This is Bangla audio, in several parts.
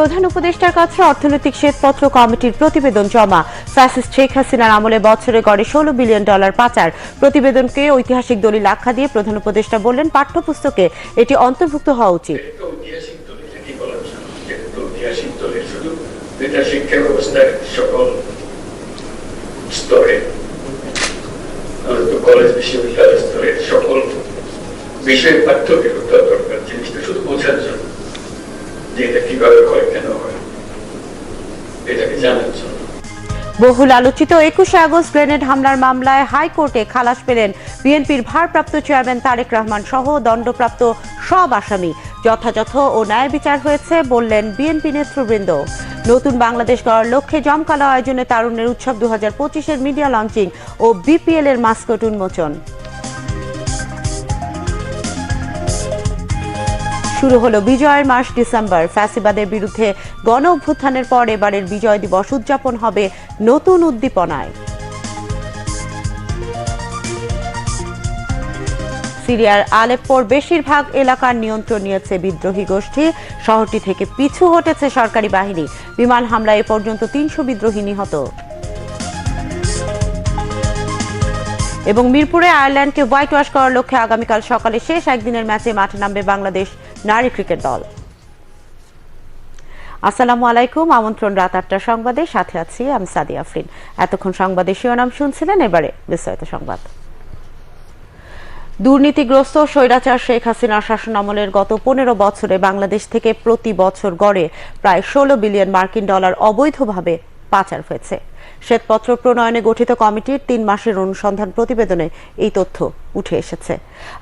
প্রধান উপদেষ্টার কাছে অর্থনৈতিক শ্বেতপত্র কমিটির প্রতিবেদন জমা। ফ্যাসিস্ট শেখ হাসিনার আমলে বছরে গড়ে ষোলো বিলিয়ন ডলার পাচার। প্রতিবেদনকে ঐতিহাসিক দলিল আখ্যা দিয়ে প্রধান উপদেষ্টা বললেন, পাঠ্যপুস্তকে এটি অন্তর্ভুক্ত হওয়া উচিত। বিষয়ের পার্থক্য করতে দরকার, জিনিসটা শুধু বোঝার জন্য। বহুল আলোচিত একুশে আগস্ট গ্রেনেড হামলার মামলায় হাইকোর্টে খালাস পেলেন বিএনপির ভারপ্রাপ্ত চেয়ারম্যান তারেক রহমান সহ দণ্ডপ্রাপ্ত সব আসামি। যথাযথ ও ন্যায় বিচার হয়েছে বললেন বিএনপি নেতৃবৃন্দ। নতুন বাংলাদেশ গড়ার লক্ষ্যে জমকালো আয়োজনে তারুণ্যের উৎসব দু হাজার মিডিয়া লঞ্চিং ও বিপিএল এর মাস্কট উন্মোচন। শুরু হলো বিজয়ের মাস ডিসেম্বর। ফ্যাসিবাদের বিরুদ্ধে গণ অভ্যুত্থানের পর এবারের বিজয় দিবস উদযাপন হবে নতুন উদ্দীপনায়। সিরিয়ার আলেপ্পোর বেশিরভাগ এলাকার নিয়ন্ত্রণ নিয়েছে বিদ্রোহী গোষ্ঠী। শহরটি থেকে পিছু হটেছে সরকারি বাহিনী। বিমান হামলায় এ পর্যন্ত তিনশো বিদ্রোহী নিহত। এবং মিরপুরে আয়ারল্যান্ডকে হোয়াইট ওয়াশ করার লক্ষ্যে আগামীকাল সকালে শেষ একদিনের ম্যাচে মাঠে নামবে বাংলাদেশ। নারী ক্রিকেট দল। আসসালামু আলাইকুম, আমন্ত্রণ রাত আটটা সংবাদে। সাথে আছি আমি সাদি আফরিন। এতক্ষণ সংবাদে শিরোনাম শুনছিলেন, এবারে বিস্তারিত সংবাদ। দুর্নীতিগ্রস্ত স্বৈরাচার শেখ হাসিনার শাসনামলের গত পনেরো বছরে বাংলাদেশ থেকে প্রতি বছর গড়ে প্রায় ষোলো বিলিয়ন মার্কিন ডলার অবৈধভাবে পাচার হয়েছে। শ্বেতপত্র প্রণয়নে গঠিত কমিটির তিন মাসের অনুসন্ধান প্রতিবেদনে এই তথ্য উঠে এসেছে।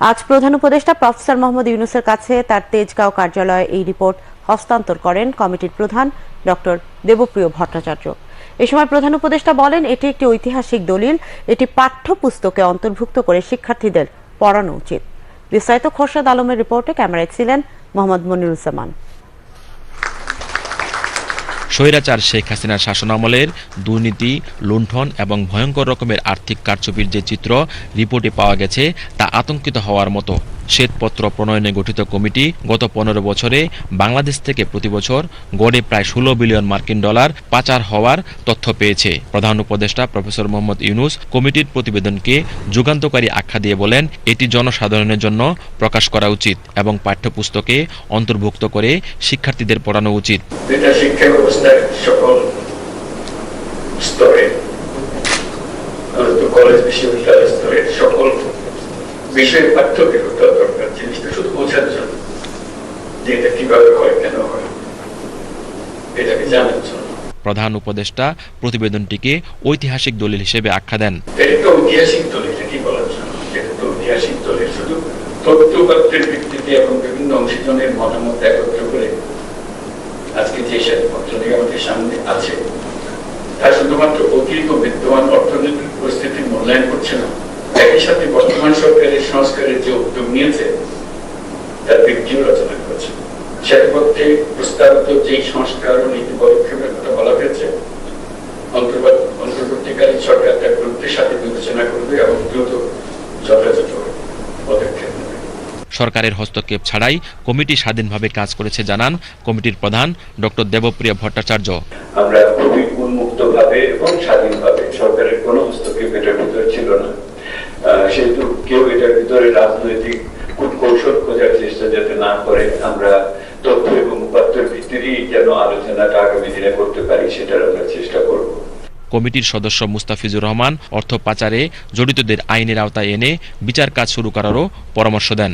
আজ প্রধান উপদেষ্টা প্রফেসর মোহাম্মদ ইউনুসের কাছে তার তেজগাঁও কার্যালয়ে এই রিপোর্ট হস্তান্তর করেন কমিটির প্রধান ডক্টর দেবপ্রিয় ভট্টাচার্য। এ সময় প্রধান উপদেষ্টা বলেন, এটি একটি ঐতিহাসিক দলিল, এটি পাঠ্যপুস্তকে অন্তর্ভুক্ত করে শিক্ষার্থীদের পড়ানো উচিত। বিস্তারিত খোরশেদ আলমের রিপোর্টে ক্যামেরায় ছিলেন মোহাম্মদ মনিরুজ্জামান। স্বৈরাচার শেখ হাসিনার শাসনামলের দুর্নীতি, লুণ্ঠন এবং ভয়ঙ্কর রকমের আর্থিক কারচুপির যে চিত্র রিপোর্টে পাওয়া গেছে, তা আতঙ্কিত হওয়ার মতো। শ্বেতপত্র প্রণয়নে গঠিত কমিটি গত পনেরো বছরে বাংলাদেশ থেকে প্রতি বছর গড়ে প্রায় ষোলো বিলিয়ন মার্কিন ডলার পাচার হওয়ার তথ্য পেয়েছে। প্রধান উপদেষ্টা প্রফেসর মোহাম্মদ ইউনুস কমিটির প্রতিবেদনকে যুগান্তকারী আখ্যা দিয়ে বলেন, এটি জনসাধারণের জন্য প্রকাশ করা উচিত এবং পাঠ্যপুস্তকে অন্তর্ভুক্ত করে শিক্ষার্থীদের পড়ানো উচিত। স্তরে কলেজ স্তরে সকল বিষয়ের পার্থক্য করতে দরকার জিনিসটা শুধু বোঝার জন্য যে এটা কীভাবে হয় কেন হয় এটাকে জানার জন্য। প্রধান উপদেষ্টা প্রতিবেদনটিকে ঐতিহাসিক দলিল হিসেবে আখ্যা দেন। ঐতিহাসিক দলিল এটি বলার জন্য? ঐতিহাসিক দলিল শুধু তথ্যপত্রের ভিত্তিতে এবং বিভিন্ন অংশীজনের মতামত একত্র করে আজকে যে নিয়ে আমাদের সামনে আছে তা শুধুমাত্র অতিরিক্ত বিদ্যমান অর্থনৈতিক পরিস্থিতি মূল্যায়ন করছে না। একই সাথে বর্তমান সরকারের সংস্কারের যে উদ্যোগ নিয়েছে তার রচনা করেছে। প্রস্তাবিত যেই সংস্কার ও নীতি পদক্ষেপের কথা বলা হয়েছে অন্তর্বর্তীকালীন সরকার তার গুরুত্বের সাথে বিবেচনা করবে এবং দ্রুত যথাযথ পদক্ষেপ নেবে। সরকারের হস্তক্ষেপ ছাড়াই কমিটি স্বাধীনভাবে কাজ করেছে জানান কমিটির প্রধান ডক্টর দেবপ্রিয় ভট্টাচার্য। আমরা খুবই উন্মুক্ত ভাবে এবং স্বাধীনভাবে সরকারের কোনো হস্তক্ষেপ এটার ভিতরে ছিল না। সেহেতু কেউ এটার ভিতরে রাজনৈতিক কৌশল খোঁজার চেষ্টা যাতে না করে আমরা তথ্য এবং উপাত্তের ভিত্তিতেই যেন আলোচনাটা আগামী দিনে করতে পারি সেটার আমরা চেষ্টা করব। কমিটির সদস্য মুস্তাফিজুর রহমান অর্থ পাচারে জড়িতদের আইনের আওতায় এনে বিচার কাজ শুরু করারও পরামর্শ দেন।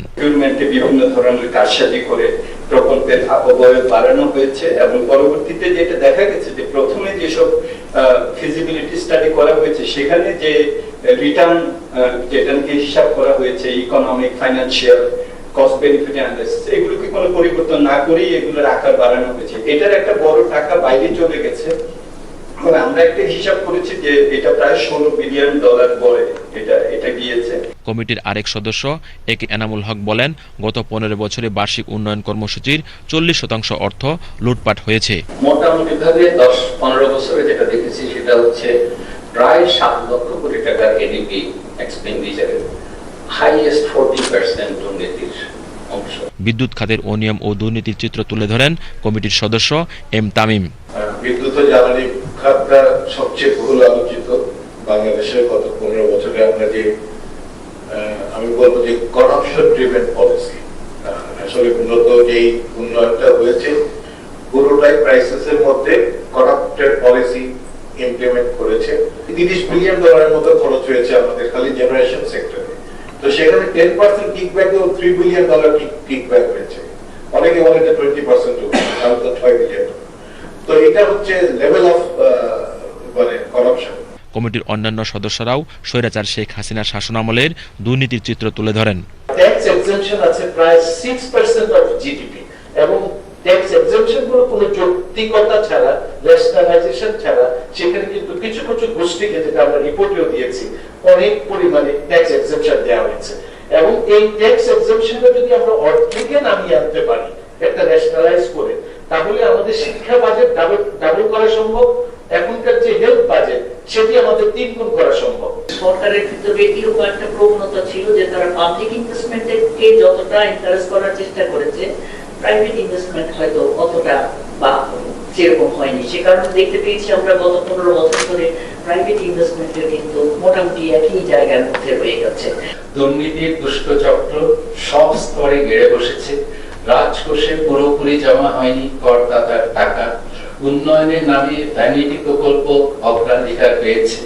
বিভিন্ন ধরনের কারসাজি করে প্রকল্পের অবয়ব বাড়ানো হয়েছে এবং পরবর্তীতে যেটা দেখা গেছে যে প্রথমে যেসব ফিজিবিলিটি স্টাডি করা হয়েছে সেখানে যে রিটার্ন যেটা নাকি হিসাব করা হয়েছে economic financial cost benefit analysis এগুলোকে কোনো পরিবর্তন না করেই এগুলোর আকার বাড়ানো হয়েছে। এটার একটা বড় টাকা বাইরে চলে গেছে। এবং আমরা একটা হিসাব করেছি যে এটা প্রায় ষোলো বিলিয়ন ডলার বলে এটা এটা গিয়েছে। কমিটির আরেক সদস্য এ কে এনামুল হক বলেন গত পনেরো বছরে বার্ষিক উন্নয়ন কর্মসূচির চল্লিশ শতাংশ অর্থ লুটপাট হয়েছে। মোটামুটি ভাবে দশ পনেরো বছরে যেটা দেখেছি সেটা হচ্ছে প্রায় সাত লক্ষ কোটি টাকার এডিপি এক্সপেন্ডিচারের হাইয়েস্ট ফোরটি পার্সেন্ট দুর্নীতির বিদ্যুৎ খাতের অনিয়ম ও দুর্নীতির চিত্র তুলে ধরেন কমিটির সদস্য এম তামিম। বিদ্যুৎ ও জ্বালানি খাতটা সবচেয়ে বহুল আলোচিত। বাংলাদেশের গত পনেরো বছরে আমরা যে আমি বলব যে করাপশন ড্রিভেন পলিসি আসলে উন্নত যেই উন্নয়নটা হয়েছে পুরোটাই ক্রাইসিসের মধ্যে করাপ্টেড পলিসি ইমপ্লিমেন্ট করেছে। তিরিশ বিলিয়ন ডলারের মতো খরচ হয়েছে আমাদের খালি জেনারেশন সেক্টরে তো সেখানে টেন পার্সেন্ট কিকব্যাকে থ্রি বিলিয়ন ডলার কিকব্যাক হয়েছে। অনেকে বলে যে টোয়েন্টি পার্সেন্ট তাহলে তো ছয় বিলিয়ন তো এটা হচ্ছে লেভেল অফ মানে করাপশন কমিটির অন্যান্য সদস্যরাও স্বৈরাচার শেখ হাসিনার শাসনামলের দুর্নীতির চিত্র তুলে ধরেন। ট্যাক্স এক্সেমশন আছে প্রায় সিক্স পার্সেন্ট অফ জিডিপি এবং ট্যাক্স এক্সেমশনগুলো কোনো যৌক্তিকতা ছাড়া ন্যাশনালাইজেশন ছাড়া, সেখানে কিন্তু কিছু কিছু গোষ্ঠীকে যেটা আমরা রিপোর্টেও দিয়েছি, অনেক পরিমাণে ট্যাক্স এক্সেমশন দেওয়া হয়েছে। এবং এই ট্যাক্স এক্সেমশনটা যদি আমরা অর্ধেকে নামিয়ে আনতে পারি, একটা ন্যাশনালাইজ করে, তাহলে আমাদের শিক্ষা বাজেট ডাবল করা সম্ভব, এখনকার যে হেলথ বাজেট সেটি আমাদের তিন গুণ করা সম্ভব। সরকারের ভিতরে এরকম একটা প্রবণতা ছিল যে তারা পাবলিক ইনভেস্টমেন্টকে যতটা এনকারেজ করার চেষ্টা করেছে প্রাইভেট ইনভেস্টমেন্ট হয়তো অতটা বা সেরকম হয়নি। সে কারণে দেখতে পেয়েছি আমরা গত পনেরো বছর ধরে প্রাইভেট ইনভেস্টমেন্টের কিন্তু মোটামুটি একই জায়গার মধ্যে রয়ে গেছে। দুর্নীতির দুষ্ট চক্র সব স্তরে গেড়ে বসেছে। রাজকোষে পুরোপুরি জমা হয়নি করদাতার টাকা। উন্নয়নের নামে ভ্যানিটি প্রকল্প অগ্রাধিকার পেয়েছে।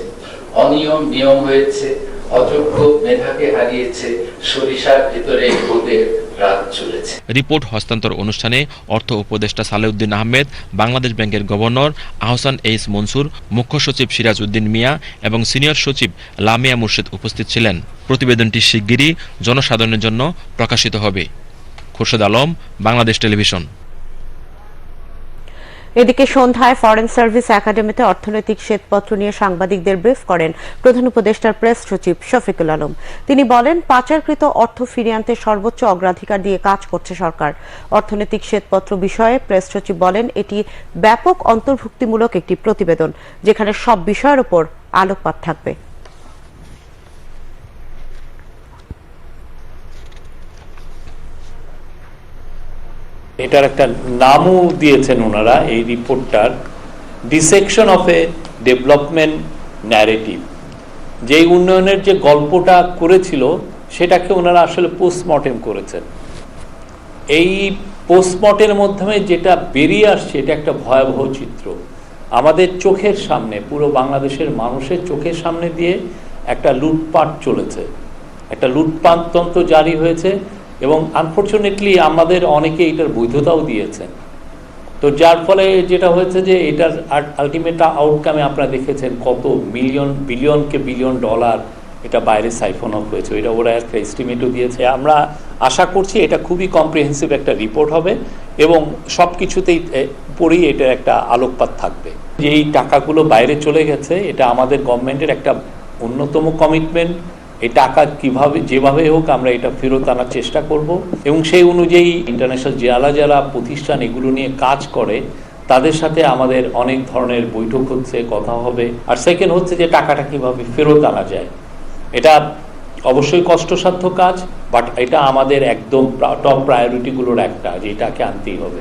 অনিয়ম, নিয়ম হয়েছে। অযোগ্য মেধাকে হারিয়েছে সরিষার ভিতরে ভোটের রিপোর্ট হস্তান্তর অনুষ্ঠানে অর্থ উপদেষ্টা সালেউদ্দিন আহমেদ, বাংলাদেশ ব্যাংকের গভর্নর আহসান এইস মনসুর, মুখ্য সচিব সিরাজ উদ্দিন মিয়া এবং সিনিয়র সচিব লামিয়া মুর্শিদ উপস্থিত ছিলেন। প্রতিবেদনটি শিগগিরই জনসাধারণের জন্য প্রকাশিত হবে। খোরশেদ আলম, বাংলাদেশ টেলিভিশন। এদিকে সন্ধ্যায় ফরেন সার্ভিস একাডেমিতে অর্থনৈতিক শ্বেতপত্র নিয়ে সাংবাদিকদের ব্রিফ করেন প্রধান উপদেষ্টার প্রেস সচিব শফিকুল আলম। তিনি বলেন, পাচারকৃত অর্থ ফিরিয়ে আনতে সর্বোচ্চ অগ্রাধিকার দিয়ে কাজ করছে সরকার। অর্থনৈতিক শ্বেতপত্র বিষয়ে প্রেস সচিব বলেন, এটি ব্যাপক অন্তর্ভুক্তিমূলক একটি প্রতিবেদন, যেখানে সব বিষয়ের উপর আলোকপাত থাকবে। এটার একটা নামও দিয়েছেন ওনারা এই রিপোর্টটার। Dissection of a development narrative যেই উন্নয়নের যে গল্পটা করেছিল, সেটাকে ওনারা আসলে পোস্টমর্টেম করেছেন। এই পোস্টমর্টের মাধ্যমে যেটা বেরিয়ে আসছে, এটা একটা ভয়াবহ চিত্র। আমাদের চোখের সামনে, পুরো বাংলাদেশের মানুষের চোখের সামনে দিয়ে একটা লুটপাট চলেছে। একটা লুটপাট তন্ত্র জারি হয়েছে। এবং আনফর্চুনেটলি আমাদের অনেকে এটার বৈধতাও দিয়েছেন তো যার ফলে যেটা হয়েছে যে এটার আলটিমেট আউটকামে আপনারা দেখেছেন কত মিলিয়ন বিলিয়নকে বিলিয়ন ডলার এটা বাইরে সাইফন অফ হয়েছে। এটা ওরা একটা এস্টিমেটও দিয়েছে। আমরা আশা করছি এটা খুবই কম্প্রিহেন্সিভ একটা রিপোর্ট হবে এবং সব কিছুতেই পরেই এটার একটা আলোকপাত থাকবে। যে এই টাকাগুলো বাইরে চলে গেছে, এটা আমাদের গভর্নমেন্টের একটা অন্যতম কমিটমেন্ট এই টাকা কীভাবে, যেভাবে হোক আমরা এটা ফেরত আনার চেষ্টা করব। এবং সেই অনুযায়ী ইন্টারন্যাশনাল যারা যারা প্রতিষ্ঠান এগুলো নিয়ে কাজ করে, তাদের সাথে আমাদের অনেক ধরনের বৈঠক হচ্ছে, কথা হবে। আর সেকেন্ড হচ্ছে যে টাকাটা কীভাবে ফেরত আনা যায়। এটা অবশ্যই কষ্টসাধ্য কাজ বাট এটা আমাদের একদম টপ প্রায়োরিটিগুলোর একটা, যে এটাকে আনতেই হবে।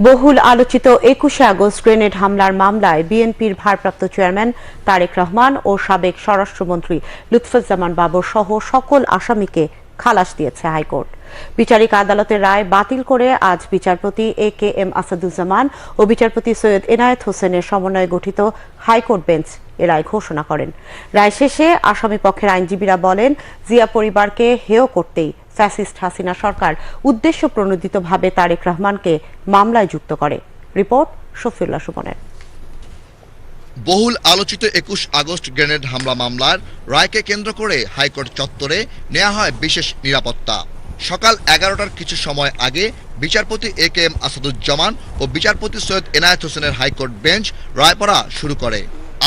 বহুল আলোচিত একুশে আগস্ট গ্রেনেড হামলার মামলায় বিএনপির ভারপ্রাপ্ত চেয়ারম্যান তারেক রহমান ও সাবেক স্বরাষ্ট্রমন্ত্রী লুৎফুজ্জামান বাবর সহ সকল আসামিকে খালাস দিয়েছে হাইকোর্ট। বিচারিক আদালতের রায় বাতিল করে আজ বিচারপতি এ কে এম আসাদুজ্জামান ও বিচারপতি সৈয়দ এনায়েত হোসেনের সমন্বয়ে গঠিত হাইকোর্ট বেঞ্চ এ রায় ঘোষণা করেন। রায় শেষে আসামি পক্ষের আইনজীবীরা বলেন, জিয়া পরিবারকে হেয় করতেই ফ্যাসিস্ট হাসিনা সরকার উদ্দেশ্য প্রণোদিতভাবে তারেক রহমানকে মামলায় যুক্ত করে। রিপোর্ট শফিউল্লাহ সুমনের। বহুল আলোচিত একুশ আগস্ট গ্রেনেড হামলা মামলার রায়কে কেন্দ্র করে হাইকোর্ট চত্বরে নেওয়া হয় বিশেষ নিরাপত্তা। সকাল এগারোটার কিছু সময় আগে বিচারপতি এ কে এম আসাদুজ্জামান ও বিচারপতি সৈয়দ এনায়েত হোসেনের হাইকোর্ট বেঞ্চ রায় পড়া শুরু করে।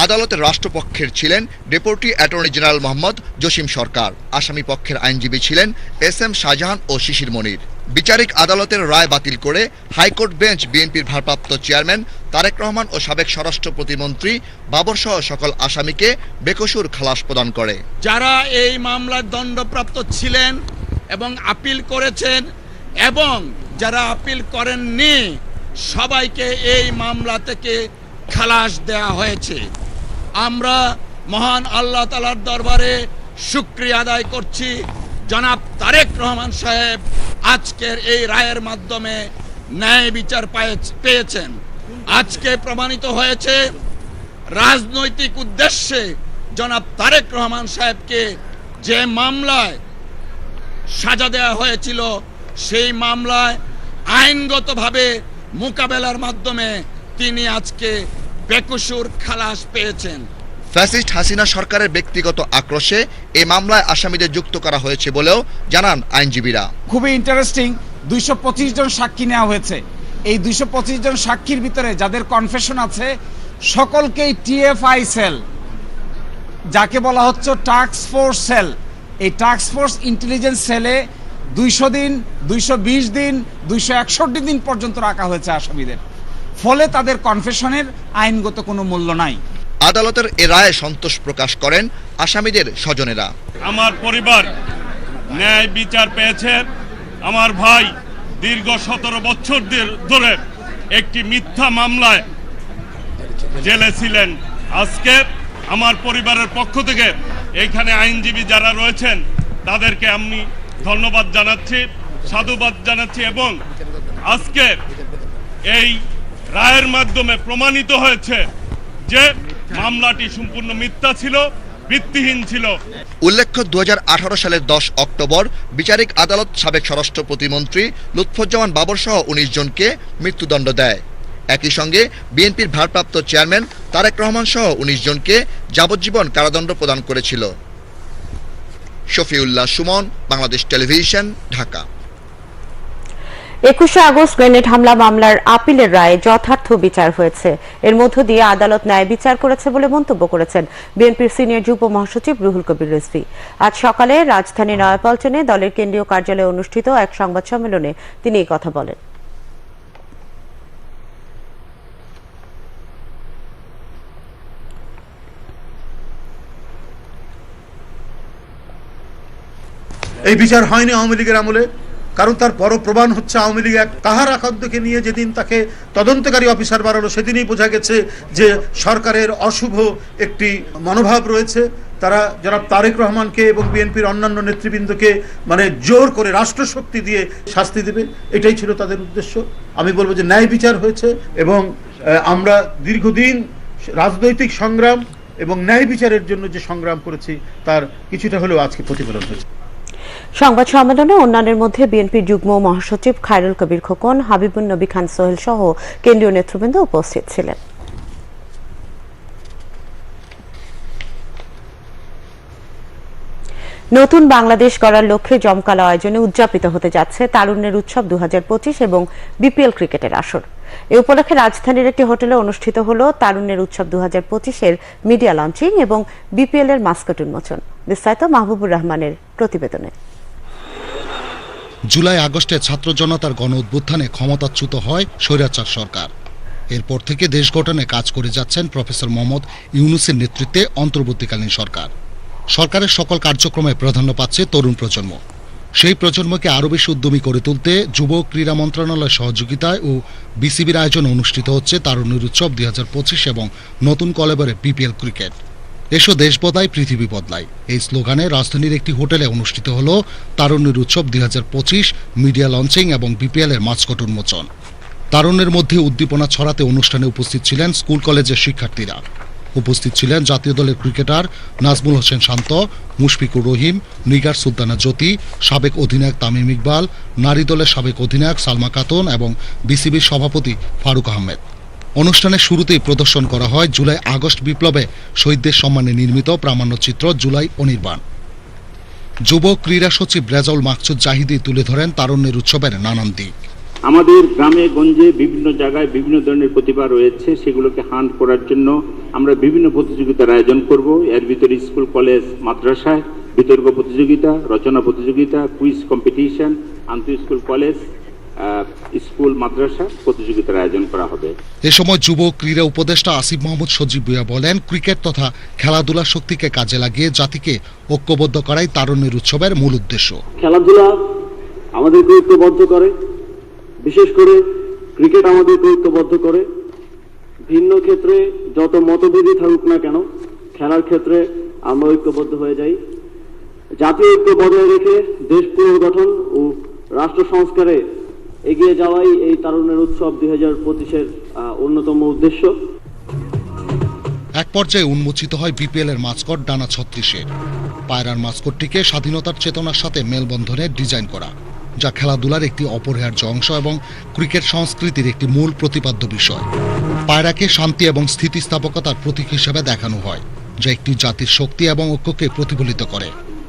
আদালতের রাষ্ট্রপক্ষের ছিলেন deputy attorney general Mohammad Jasim Sarkar. আসামি পক্ষের আইনজীবী ছিলেন এস এম শাহজাহান ও শিশির মনির। বিচারিক আদালতের রায় বাতিল করে হাইকোর্ট বেঞ্চ বিএনপির ভারপ্রাপ্ত চেয়ারম্যান তারেক রহমান ও সাবেক স্বরাষ্ট্র প্রতিমন্ত্রী বাবর সহ সকল আসামিকে বেকসুর খালাস প্রদান করে। যারা এই মামলার দণ্ডপ্রাপ্ত ছিলেন এবং আপিল করেছেন এবং যারা আপিল করেননি, সবাইকে এই মামলা থেকে খালাস দেয়া হয়েছে। আমরা মহান আল্লাহ তালার দরবারে শুক্রিয়া আদায় করছি। জনাব তারেক রহমান সাহেব আজকের এই রায়ের মাধ্যমে ন্যায় বিচার পায়ে- পেয়েছেন। আজকে প্রমাণিত হয়েছে রাজনৈতিক উদ্দেশ্যে জনাব তারেক রহমান সাহেবকে যে মামলায় সাজা দেওয়া হয়েছিল সেই মামলায় আইনগতভাবে মোকাবেলার মাধ্যমে তিনি আজকে বেকসুর খালাস পেয়েছেন। ফ্যাসিস্ট হাসিনা সরকারের ব্যক্তিগত আক্রোশে এই মামলায় আসামিদের যুক্ত করা হয়েছে বলেও জানান আইনজীবীরা। খুবই ইন্টারেস্টিং দুইশো পঁচিশ জন সাক্ষী নেওয়া হয়েছে। এই দুইশো পঁচিশ জন সাক্ষীর ভিতরে যাদের কনফেশন আছে সকলকেই টিএফআই সেল যাকে বলা হচ্ছে টাস্ক ফোর্স সেল এই টাস্ক ফোর্স ইন্টেলিজেন্স সেলে দুইশো দিন দুইশো বিশ দিন দুইশো একষট্টি দিন পর্যন্ত রাখা হয়েছে আসামিদের। ফলে তাদের কনফেশনের আইনগত কোনো মূল্য নাই। আদালতের এ রায়ে সন্তোষ প্রকাশ করেন আসামিদের স্বজনেরা। আমার পরিবার ন্যায় বিচার পেয়েছে। আমার ভাই দীর্ঘ সতেরো বছর ধরে একটি মিথ্যা মামলায় জেলে ছিলেন। আজকে আমার পরিবারের পক্ষ থেকে এইখানে আইনজীবী যারা রয়েছেন, তাদেরকে আমি ধন্যবাদ জানাচ্ছি, সাধুবাদ জানাচ্ছি এবং আজকে এই রায়ের মাধ্যমে প্রমাণিত হয়েছে যে মামলাটি সম্পূর্ণ মিথ্যা ছিল, ভিত্তিহীন ছিল। উল্লেখ্য দু হাজার আঠারো সালের দশ অক্টোবর বিচারিক আদালত সাবেক স্বরাষ্ট্র প্রতিমন্ত্রী লুৎফুজ্জামান বাবর সহ উনিশ জনকে মৃত্যুদণ্ড দেয়। একই সঙ্গে বিএনপির ভারপ্রাপ্ত চেয়ারম্যান তারেক রহমান সহ উনিশ জনকে যাবজ্জীবন কারাদণ্ড প্রদান করেছিল। শফিউল্লাহ সুমন, বাংলাদেশ টেলিভিশন, ঢাকা। একুশে আগস্ট গ্রেনেড হামলা মামলার আপিলের রায়ে যথার্থ বিচার হয়েছে। এর মধ্য দিয়ে আদালত ন্যায় বিচার করেছে বলে মন্তব্য করেছেন বিএনপির সিনিয়র যুব মহাসচিব রুহুল কবির রিজভী। আজ সকালে রাজধানী নয়াপল্টনে দলের কেন্দ্রীয় কার্যালয়ে অনুষ্ঠিত এক সংবাদ সম্মেলনে তিনি এই কথা বলেন। এই বিচার হয়নি আওয়ামী লীগের আমলে। কারণ তার বড় প্রমাণ হচ্ছে আওয়ামী লীগ এক তাহার আকান্তকে নিয়ে যেদিন তাকে তদন্তকারী অফিসার বাড়ালো সেদিনই বোঝা গেছে যে সরকারের অশুভ একটি মনোভাব রয়েছে। তারা যারা তারেক রহমানকে এবং বিএনপির অন্যান্য নেতৃবৃন্দকে মানে জোর করে রাষ্ট্রশক্তি দিয়ে শাস্তি দেবে, এটাই ছিল তাদের উদ্দেশ্য। আমি বলব যে ন্যায় বিচার হয়েছে এবং আমরা দীর্ঘদিন রাজনৈতিক সংগ্রাম এবং ন্যায় বিচারের জন্য যে সংগ্রাম করেছি, তার কিছুটা হলেও আজকে প্রতিফলন হয়েছে। সংবাদ সম্মেলনে অন্যান্যের মধ্যে বিএনপির যুগ্ম মহাসচিব খায়রুল কবির খোকন, হাবিবুন নবী খান সোহেল সহ কেন্দ্রীয় নেতৃবৃন্দ উপস্থিত ছিলেন। নতুন বাংলাদেশ গড়ার লক্ষ্যে জমকালো আয়োজনে উদযাপিত হতে যাচ্ছে তারুণ্যের উৎসব দু হাজার পঁচিশ এবং বিপিএল ক্রিকেটের আসর। এ উপলক্ষে রাজধানীর একটি হোটেলে অনুষ্ঠিত হল তারুণ্যের উৎসব দু পঁচিশের মিডিয়া লঞ্চিং এবং বিপিএল এর মাস্কট উন্মোচন। বিস্তারিত মাহবুবুর রহমানের প্রতিবেদনে। জুলাই আগস্টে ছাত্র জনতার গণ উদ্বোধনে ক্ষমতাচ্যুত হয় স্বৈরাচার সরকার। এরপর থেকে দেশ গঠনে কাজ করে যাচ্ছেন প্রফেসর মোহাম্মদ ইউনুসের নেতৃত্বে অন্তর্বর্তীকালীন সরকার। সরকারের সকল কার্যক্রমে প্রাধান্য পাচ্ছে তরুণ প্রজন্ম। সেই প্রজন্মকে আরও বেশি উদ্যমী করে তুলতে যুব ক্রীড়া মন্ত্রণালয়ের সহযোগিতায় ও বিসিবির আয়োজন অনুষ্ঠিত হচ্ছে তারুণ্যের উৎসব দুই হাজার পঁচিশ এবং নতুন কলেবরে বিপিএল ক্রিকেট। এসো দেশ বদলায় পৃথিবী বদলায় এই স্লোগানে রাজধানীর একটি হোটেলে অনুষ্ঠিত হল তারুণ্যের উৎসব দুই হাজার পঁচিশ, মিডিয়া লঞ্চিং এবং বিপিএল এর মাস্কট উন্মোচন। তারুণ্যের মধ্যে উদ্দীপনা ছড়াতে অনুষ্ঠানে উপস্থিত ছিলেন স্কুল কলেজের শিক্ষার্থীরা। উপস্থিত ছিলেন জাতীয় দলের ক্রিকেটার নাজমুল হোসেন শান্ত, মুশফিকুর রহিম, নিগার সুলতানা জ্যোতি, সাবেক অধিনায়ক তামিম ইকবাল, নারী দলের সাবেক অধিনায়ক সালমা খাতুন এবং বিসিবির সভাপতি ফারুক আহমেদ। অনুষ্ঠানের শুরুতেই প্রদর্শন করা হয় জুলাই আগস্ট বিপ্লবে শহীদদের সম্মানে নির্মিত প্রামাণ্যচিত্র জুলাই অনির্বাণ। যুব ক্রীড়া সচিব রেজাউল মাকসুদ জাহিদি তুলে ধরেন তারুণ্যের উৎসবের নানান দিক। আমাদের গ্রামে, গঞ্জে বিভিন্ন জায়গায় বিভিন্ন ধরনের প্রতিভা রয়েছে, সেগুলোকে হান্ট করার জন্য আমরা বিভিন্ন প্রতিযোগিতার আয়োজন করব। এর ভিতরে স্কুল, কলেজ, মাদ্রাসায় বিতর্ক প্রতিযোগিতা, রচনা প্রতিযোগিতা, কুইজ কম্পিটিশন আন্তঃ স্কুল কলেজ স্কুল মাদ্রাসা প্রতিযোগিতার আয়োজন করা হবে। এ সময় যুব ক্রীড়া উপদেষ্টা আসিফ মাহমুদ সজীব ভুইয়া বলেন ক্রিকেট তথা খেলাধুলার শক্তিকে কাজে লাগিয়ে জাতিকে ঐক্যবদ্ধ করাই তারুণ্যের উৎসবের মূল উদ্দেশ্য। খেলাধুলা আমাদেরকে ঐক্যবদ্ধ করে বিশেষ করে ক্রিকেট আমাদেরকে ঐক্যবদ্ধ করে। ভিন্ন ক্ষেত্রে যত মতভেদই থাকুক না কেন খেলার ক্ষেত্রে আমরা ঐক্যবদ্ধ হয়ে যাই। জাতীয় ঐক্য বজায় রেখে দেশ পুনর্গঠন ও রাষ্ট্র সংস্কারে এগিয়ে যাওয়াই এই তারুণ্যের উৎসব দুই হাজার পঁচিশের অন্যতম উদ্দেশ্য। এক পর্যায়ে উন্মোচিত হয় বিপিএল এর মাস্কট ডানা ছত্রিশের। পায়রার মাস্কটটিকে স্বাধীনতার চেতনার সাথে মেলবন্ধনের ডিজাইন করা, যা খেলাধুলার একটি অপরিহার্য অংশ এবং ক্রিকেট সংস্কৃতির একটি মূল প্রতিপাদ্য বিষয়। পায়রাকে শান্তি এবং স্থিতিস্থাপকতার প্রতীক হিসেবে দেখানো হয়, যা একটি জাতির শক্তি এবং ঐক্যকে প্রতিফলিত করে।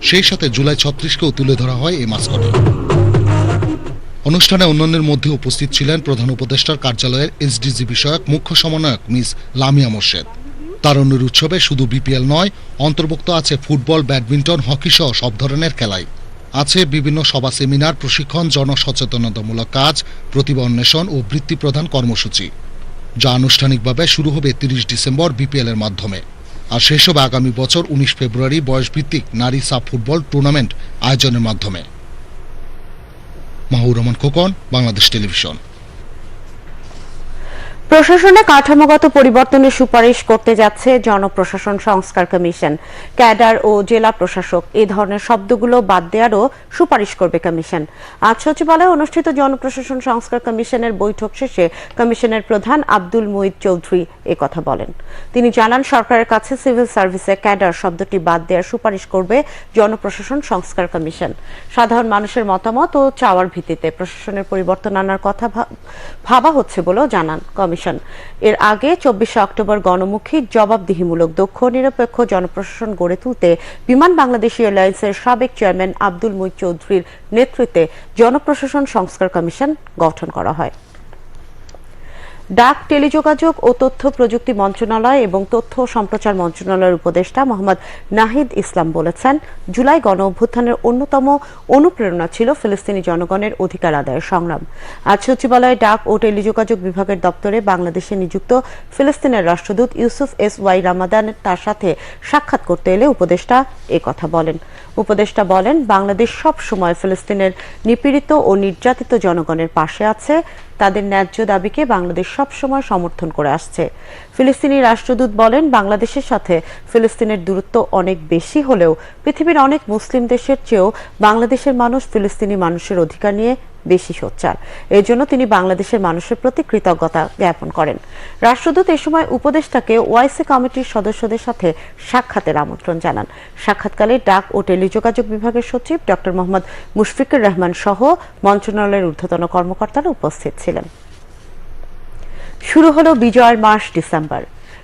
সেই সাথে জুলাই ছত্রিশকেও তুলে ধরা হয় এই মাস্কটে। অনুষ্ঠানে অন্যান্যের মধ্যে উপস্থিত ছিলেন প্রধান উপদেষ্টার কার্যালয়ের এসডিজি বিষয়ক মুখ্য সমন্বয়ক মিস লামিয়া মোর্শেদ। তারুণ্যের উৎসবে শুধু বিপিএল নয়, অন্তর্ভুক্ত আছে ফুটবল, ব্যাডমিন্টন, হকি সহ সব ধরনের খেলাই। আছে বিভিন্ন সভা, সেমিনার, প্রশিক্ষণ, জনসচেতনতামূলক কাজ প্রতিভা অন্বেষণ ও বৃত্তি প্রদান কর্মসূচি। যা আনুষ্ঠানিকভাবে শুরু হবে তিরিশ ডিসেম্বর বিপিএল এর মাধ্যমে। আর শেষ হবে আগামী বছর উনিশ ফেব্রুয়ারি বয়সভিত্তিক নারী সাব ফুটবল টুর্নামেন্ট আয়োজনের মাধ্যমে। মাহবুর রহমান খোকন বাংলাদেশ টেলিভিশন। প্রশাসনে কাঠামোগত পরিবর্তনের সুপারিশ করতে যাচ্ছে জনপ্রশাসন সংস্কার কমিশন। ক্যাডার ও জেলা প্রশাসক এই ধরনের শব্দগুলো বাদ দেওয়ারও সুপারিশ করবে কমিশন। আজ সচিবালয়ে অনুষ্ঠিত জনপ্রশাসন সংস্কার কমিশনের বৈঠক শেষে কমিশনের প্রধান আব্দুল মুইদ চৌধুরী কথা বলেন। তিনি জানান, সরকারের কাছে সিভিল সার্ভিসে ক্যাডার শব্দটি বাদ দেওয়ার সুপারিশ করবে জনপ্রশাসন সংস্কার কমিশন। সাধারণ মানুষের মতামত ও চাওয়ার ভিত্তিতে প্রশাসনের পরিবর্তন আনার কথা ভাবা হচ্ছে বলেও জানান কমিশন। এর আগে চব্বিশে অক্টোবর গণমুখী, জবাবদিহিমূলক, দক্ষ, নিরপেক্ষ জনপ্রশাসন গড়ে তুলতে বিমান বাংলাদেশ এয়ারলাইন্সের সাবেক চেয়ারম্যান আব্দুল মুই চৌধুরীর নেতৃত্বে জনপ্রশাসন সংস্কার কমিশন গঠন করা হয়। ডাক, টেলিযোগাযোগ ও তথ্য প্রযুক্তি মন্ত্রণালয় এবং তথ্য সম্প্রচার মন্ত্রণালয়ের উপদেষ্টা মোহাম্মদ নাহিদ ইসলাম বলেছেন, জুলাই গণ অভ্যুত্থানের অন্যতম অনুপ্রেরণা ছিল ফিলিস্তিনি জনগণের অধিকার আদায়ের সংগ্রাম। আজ সচিবালয়ে ডাক ও টেলিযোগাযোগ বিভাগের দপ্তরে বাংলাদেশে নিযুক্ত ফিলিস্তিনের রাষ্ট্রদূত ইউসুফ এস ওয়াই রামাদান তার সাথে সাক্ষাৎ করতে এলে উপদেষ্টা কথা বলেন। উপদেষ্টা বলেন, বাংলাদেশ সব সময় ফিলিস্তিনের নিপীড়িত ও নির্যাতিত জনগণের পাশে আছে। তাদের ন্যায্য দাবিকে বাংলাদেশ সব সময় সমর্থন করে আসছে। ফিলিস্তিনি রাষ্ট্রদূত বলেন, বাংলাদেশের সাথে ফিলিস্তিনের দূরত্ব অনেক বেশি হলেও পৃথিবীর অনেক মুসলিম দেশের চেয়েও বাংলাদেশের মানুষ ফিলিস্তিনি মানুষের অধিকার নিয়ে বেশি সোচ্চার। এর জন্য তিনি বাংলাদেশের মানুষের প্রতি কৃতজ্ঞতা জ্ঞাপন করেন। রাষ্ট্রদূত এ সময় উপদেষ্টাকে ওয়াইসি কমিটির সদস্যদের সাথে সাক্ষাতের আমন্ত্রণ জানান। সাক্ষাৎকালে ডাক ও টেলিযোগাযোগ বিভাগের সচিব ডক্টর মোহাম্মদ মুশফিকুর রহমান সহ মন্ত্রণালয়ের ঊর্ধ্বতন কর্মকর্তারা উপস্থিত ছিলেন। শুরু হলো বিজয়ের মাস ডিসেম্বর।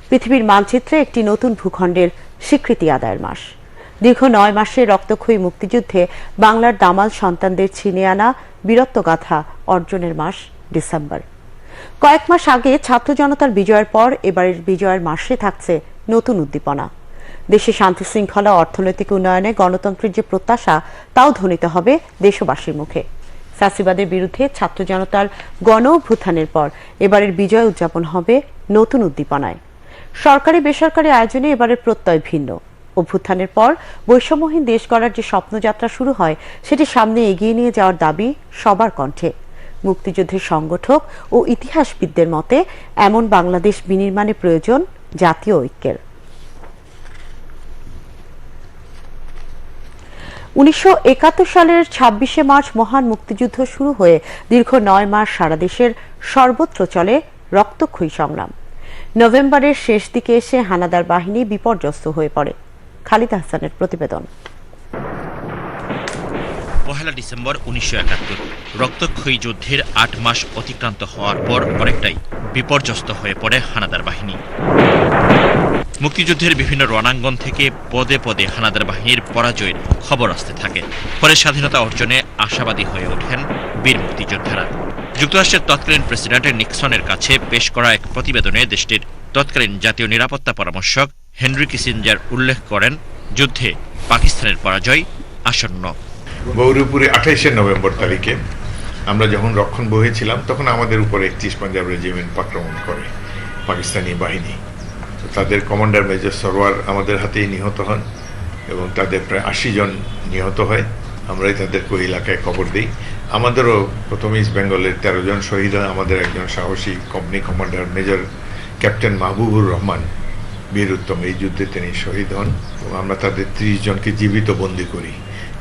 পৃথিবীর মানচিত্রে একটি নতুন ভূখণ্ডের স্বীকৃতি আদায়ের মাস। দীর্ঘ নয় মাসের রক্তক্ষয়ী মুক্তিযুদ্ধে বাংলার দামাল সন্তানদের ছিনে আনা বীরত্বগাথা অর্জনের মাস ডিসেম্বর। কয়েক মাস আগে ছাত্র জনতার বিজয়ের পর এবারের বিজয়ের মাসে থাকছে নতুন উদ্দীপনা। দেশে শান্তি শৃঙ্খলা, অর্থনৈতিক উন্নয়নে গণতন্ত্রের যে প্রত্যাশা, তাও ধ্বনিত হবে দেশবাসীর মুখে। ফ্যাসিবাদের বিরুদ্ধে ছাত্র জনতার গণ অভ্যুত্থানের পর এবারের বিজয় উদযাপন হবে নতুন উদ্দীপনায়। সরকারি বেসরকারি আয়োজনে এবারের প্রত্যয় ভিন্ন। অভ্যুত্থানের পর বৈষম্যহীন দেশ গড়ার যে স্বপ্নযাত্রা শুরু হয়, সেটি সামনে এগিয়ে নিয়ে যাওয়ার দাবি সবার কণ্ঠে। মুক্তিযুদ্ধের সংগঠক ও ইতিহাসবিদদের মতে, এমন বাংলাদেশ বিনির্মাণে প্রয়োজন জাতীয় ঐক্যের। উনিশশো একাত্তর সালের ছাব্বিশে মার্চ মহান মুক্তিযুদ্ধ শুরু হয়ে দীর্ঘ নয় মাস সারা দেশের সর্বত্র চলে রক্তক্ষয়ী সংগ্রাম। নভেম্বরের শেষ দিকে এসে হানাদার বাহিনী বিপর্যস্ত হয়ে পড়ে। খালিদ হাসানের প্রতিবেদন। পহেলা ডিসেম্বর উনিশশো একাত্তর। রক্তক্ষয়ী যুদ্ধের আট মাস অতিক্রান্ত হওয়ার পর অনেকটাই বিপর্যস্ত হয়ে পড়ে হানাদার বাহিনী। মুক্তিযুদ্ধের বিভিন্ন রণাঙ্গন থেকে পদে পদে হানাদার বাহিনীর পরাজয়ের খবর আসতে থাকে। পরে স্বাধীনতা অর্জনে আশাবাদী হয়ে ওঠেন বীর মুক্তিযোদ্ধারা। যুক্তরাষ্ট্রের তৎকালীন প্রেসিডেন্ট নিক্সনের কাছে পেশ করা এক প্রতিবেদনে দেশটির তৎকালীন জাতীয় নিরাপত্তা পরামর্শক হেনরি কিসিঞ্জার উল্লেখ করেন, যুদ্ধে পাকিস্তানের পরাজয় আসন্ন। গৌরীপুরে আঠাইশে নভেম্বর তারিখে আমরা যখন রক্ষণ বহেছিলাম তখন আমাদের উপরে একত্রিশ পাঞ্জাব রেজিমেন্ট আক্রমণ করে পাকিস্তানি বাহিনী। তাদের কমান্ডার মেজর সরওয়ার আমাদের হাতেই নিহত হন এবং তাদের প্রায় আশি জন নিহত হয়। আমরাই তাদের ওই এলাকায় খবর দিই। আমাদেরও প্রথম ইস্ট বেঙ্গলের তেরো জন শহীদ হয়। আমাদের একজন সাহসী company commander major captain Mahbubur Rahman Bir Uttom এই যুদ্ধে তিনি শহীদ হন এবং আমরা তাদের ত্রিশ জনকে জীবিত বন্দী করি।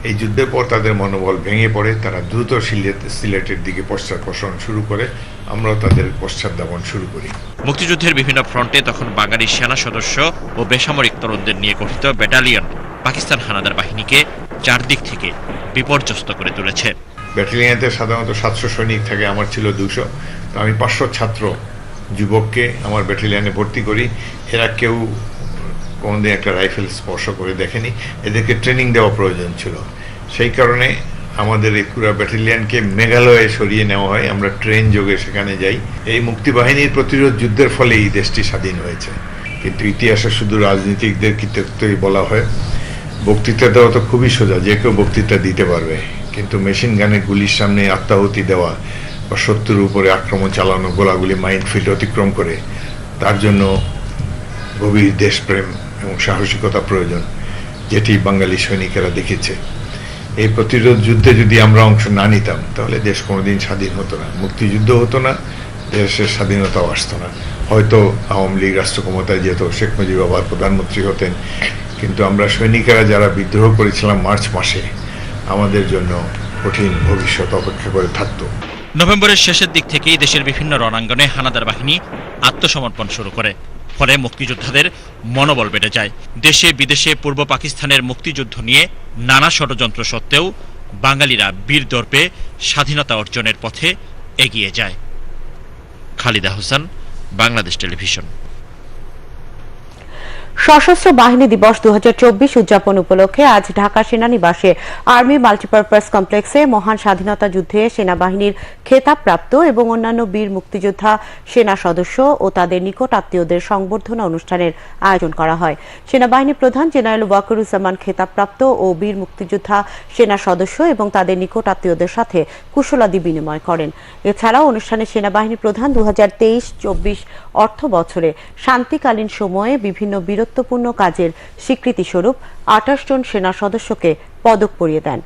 এই যুদ্ধের পর তাদের মনোবল ভেঙে পড়ে তারা দ্রুত সিলেট সিলেটের দিকে পশ্চাৎপসরণ শুরু করে আমরাও তাদের পশ্চাৎদাপন শুরু করি। মুক্তিযুদ্ধের বিভিন্ন ফ্রন্টে তখন বাঙালি সেনা সদস্য ও বেসামরিক তরুণদের নিয়ে গঠিত ব্যাটালিয়ন পাকিস্তান হানাদার বাহিনীকে চারদিক থেকে বিপর্যস্ত করে তুলেছে। ব্যাটালিয়নেতে সাধারণত সাতশো সৈনিক থাকে আমার ছিল দুশো। তো আমি পাঁচশো ছাত্র যুবককে আমার ব্যাটালিয়নে ভর্তি করি। এরা কেউ কোনোদিন একটা রাইফেল স্পর্শ করে দেখেনি। এদেরকে ট্রেনিং দেওয়া প্রয়োজন ছিল। সেই কারণে আমাদের এই পুরো ব্যাটালিয়নকে মেঘালয়ে সরিয়ে নেওয়া হয়। আমরা ট্রেন যোগে সেখানে যাই। এই মুক্তিবাহিনীর প্রতিরোধ যুদ্ধের ফলে এই দেশটি স্বাধীন হয়েছে। কিন্তু ইতিহাসে শুধু রাজনীতিকদের কৃতিত্বই বলা হয়। বক্তৃতা দেওয়া তো খুবই সোজা, যে কেউ বক্তৃতা দিতে পারবে। কিন্তু মেশিন গানে গুলির সামনে আত্মাহুতি দেওয়া বা শত্রুর উপরে আক্রমণ চালানো, গোলাগুলি মাইন্ডফিল্ড অতিক্রম করে, তার জন্য গভীর দেশপ্রেম এবং সাহসিকতা প্রয়োজন, যেটি বাঙালি সৈনিকেরা দেখেছে। এই প্রতিরোধ যুদ্ধে যদি আমরা অংশ না নিতাম, তাহলে দেশ কোনোদিন স্বাধীন হতো না, মুক্তিযুদ্ধ হতো না, দেশের স্বাধীনতাও আসতো না। হয়তো আওয়ামী লীগ রাষ্ট্র ক্ষমতায় যেত, শেখ মুজিব আবার প্রধানমন্ত্রী হতেন, কিন্তু আমরা সৈনিকেরা যারা বিদ্রোহ করেছিলাম মার্চ মাসে, আমাদের জন্য কঠিন ভবিষ্যৎ অপেক্ষা করে থাকতো। নভেম্বরের শেষের দিক থেকেই দেশের বিভিন্ন রণাঙ্গনে হানাদার বাহিনী আত্মসমর্পণ শুরু করে। ফলে মুক্তিযোদ্ধাদের মনোবল বেড়ে যায়। দেশে, বিদেশে পূর্ব পাকিস্তানের মুক্তিযুদ্ধ নিয়ে নানা ষড়যন্ত্র সত্ত্বেও বাঙালিরা বীর দর্পে স্বাধীনতা অর্জনের পথে এগিয়ে যায়। খালিদা হোসেন, বাংলাদেশ টেলিভিশন। সশস্ত্র বাহিনী দিবস দুহাজার চব্বিশ উদযাপন উপলক্ষে আজ ঢাকা সেনানিবাসে আর্মি মাল্টিপারপাস কমপ্লেক্সে মহান স্বাধীনতা যুদ্ধে সেনাবাহিনীর খেতাবপ্রাপ্ত এবং অন্যান্য বীর মুক্তিযোদ্ধা সেনা সদস্য ও তাদের নিকট আত্মীয়দের সংবর্ধনা অনুষ্ঠানের আয়োজন করা হয়। সেনাবাহিনী প্রধান জেনারেল ওয়াকরুজ্জামান খেতাবপ্রাপ্ত ও বীর মুক্তিযোদ্ধা সেনা সদস্য এবং তাদের নিকট আত্মীয়দের সাথে কুশলাদি বিনিময় করেন। এছাড়াও অনুষ্ঠানে সেনাবাহিনী প্রধান দু চব্বিশ অর্থ বছরে শান্তিকালীন সময়ে বিভিন্ন বীরত্বপূর্ণ কাজের স্বীকৃতিস্বরূপ আঠাশ জন সেনা সদস্যকে পদক পরিয়ে দেন।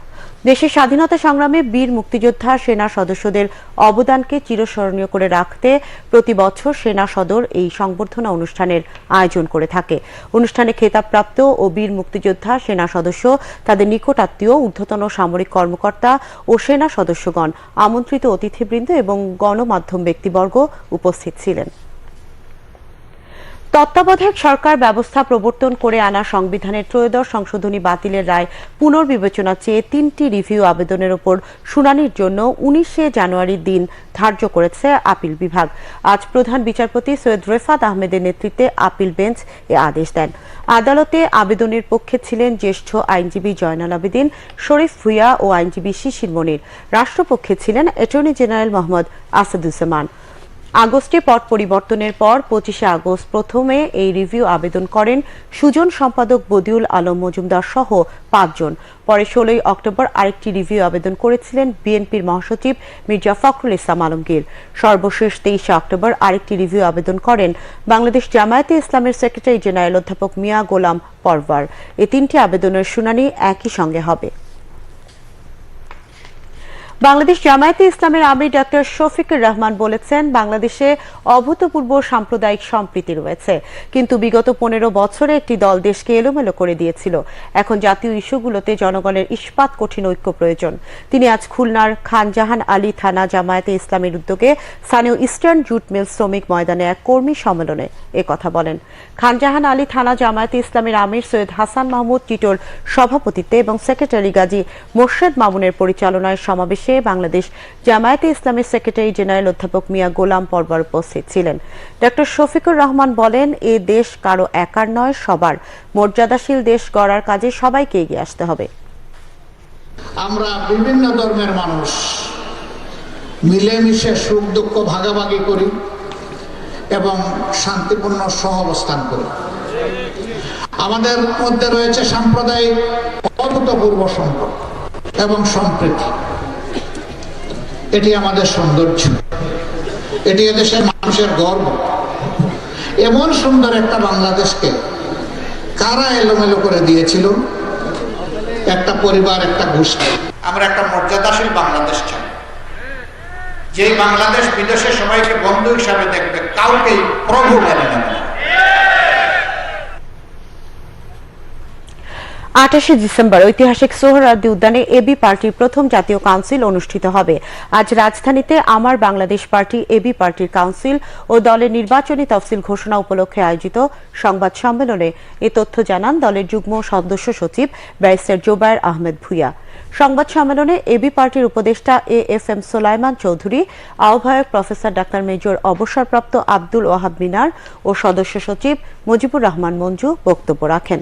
দেশের স্বাধীনতা সংগ্রামে বীর মুক্তিযোদ্ধা সেনা সদস্যদের অবদানকে চিরস্মরণীয় করে রাখতে প্রতি বছর সেনা সদর এই সংবর্ধনা অনুষ্ঠানের আয়োজন করে থাকে। অনুষ্ঠানে খেতাবপ্রাপ্ত ও বীর মুক্তিযোদ্ধা সেনা সদস্য, তাদের নিকট আত্মীয়, ঊর্ধ্বতন সামরিক কর্মকর্তা ও সেনা সদস্যগণ, আমন্ত্রিত অতিথিবৃন্দ এবং গণমাধ্যম ব্যক্তিবর্গ উপস্থিত ছিলেন। তত্ত্বাবধায়ক সরকার ব্যবস্থা প্রবর্তন করে আনা সংবিধানের ত্রয়োদশ সংশোধনী বাতিলের রায় পুনর্বিবেচনা চেয়ে তিনটি রিভিউ আবেদনের ওপর শুনানির জন্য উনিশে জানুয়ারির দিন ধার্য করেছে আপিল বিভাগ। আজ প্রধান বিচারপতি সৈয়দ রেফাত আহমেদের নেতৃত্বে আপিল বেঞ্চ এ আদেশ দেন। আদালতে আবেদনের পক্ষে ছিলেন জ্যেষ্ঠ আইনজীবী জয়নাল আবেদিন, শরীফ ভুইয়া ও আইনজীবী শিশির মনির। রাষ্ট্রপক্ষে ছিলেন অ্যাটর্নি জেনারেল মোহাম্মদ আসাদুজ্জামান। আগস্টে পট পরিবর্তনের পর পঁচিশে আগস্ট প্রথমে এই রিভিউ আবেদন করেন সুজন সম্পাদক বদিউল আলম মজুমদার সহ পাঁচজন। পরে ষোলোই অক্টোবর আরেকটি রিভিউ আবেদন করেছিলেন বিএনপির মহাসচিব মির্জা ফখরুল ইসলাম আলমগীর। সর্বশেষ তেইশে অক্টোবর আরেকটি রিভিউ আবেদন করেন বাংলাদেশ জামায়াতে ইসলামের সেক্রেটারি জেনারেল অধ্যাপক মিয়া গোলাম পরওয়ার। এ তিনটি আবেদনের শুনানি একই সঙ্গে হবে। বাংলাদেশ জামায়াতে ইসলামের আমির ডক্টর শফিকুর রহমান বলেছেন, বাংলাদেশে অভূতপূর্ব সাম্প্রদায়িক সম্প্রীতি রয়েছে। কিন্তু বিগত পনেরো বছরে একটি দল দেশকে এলোমেলো করে দিয়েছিল। এখন জাতীয় ইস্যুগুলোতে জনগণের ইস্পাত কঠিন ঐক্য প্রয়োজন। তিনি আজ খুলনার খানজাহান আলী থানা জামায়াতে ইসলামের উদ্যোগে স্থানীয় ইস্টার্ন জুট মিল শ্রমিক ময়দানে এক কর্মী সম্মেলনে কথা বলেন। খানজাহান আলী থানা জামায়াতে ইসলামের আমির সৈয়দ হাসান মাহমুদ, টিটোর সভাপতিত্বে এবং সেক্রেটারি গাজী মোর্শেদ মামুনের পরিচালনায় সমাবেশে বাংলাদেশ জামায়াতে ইসলামের সেক্রেটারি জেনারেল অধ্যাপক মিয়া গোলাম পরবার উপস্থিত ছিলেন। ডক্টর শফিকুর রহমান বলেন, এ দেশ কারও একার নয়, সবার মর্যাদাশীল দেশ গড়ার কাজে সবাইকে এগিয়ে আসতে হবে। আমরা বিভিন্ন ধর্মের মানুষ মিলেমিশে সুখ দুঃখ ভাগাভাগি করি এবং শান্তিপূর্ণ সহাবস্থান করি। আমাদের মধ্যে রয়েছে সাম্প্রদায়িক অভূতপূর্ব সম্পর্ক এবং সম্প্রীতি। এটি আমাদের সৌন্দর্য। এটি এদেশের মানুষের গর্ব। এমন সুন্দর একটা বাংলাদেশকে কারা এলোমেলো করে দিয়েছিল? একটা পরিবার, একটা গোষ্ঠী। আমরা একটা মর্যাদাশীল বাংলাদেশ চাই। যে বাংলাদেশ বিদেশে সবাইকে বন্ধু হিসাবে দেখবে, কাউকেই প্রভু মেনে নেবে না আঠাশে ডিসেম্বর ঐতিহাসিক সোহরাওয়ার্দী উদ্যানে এবি পার্টির প্রথম জাতীয় কাউন্সিল অনুষ্ঠিত হবে। আজ রাজধানীতে আমার বাংলাদেশ পার্টি, এবি পার্টির কাউন্সিল ও দলের নির্বাচনী তফসিল ঘোষণা উপলক্ষে আয়োজিত সংবাদ সম্মেলনে এ তথ্য জানান দলের যুগ্ম সদস্য সচিব ব্যারিস্টার জোবায়ের আহমেদ ভুইয়া। সংবাদ সম্মেলনে এবি পার্টির উপদেষ্টা A F M Solaiman Chowdhury, আহ্বায়ক প্রফেসর ডাক্তার মেজর অবসরপ্রাপ্ত আব্দুল ওয়াহাব মিনার ও সদস্য সচিব মুজিবুর রহমান মঞ্জু বক্তব্য রাখেন।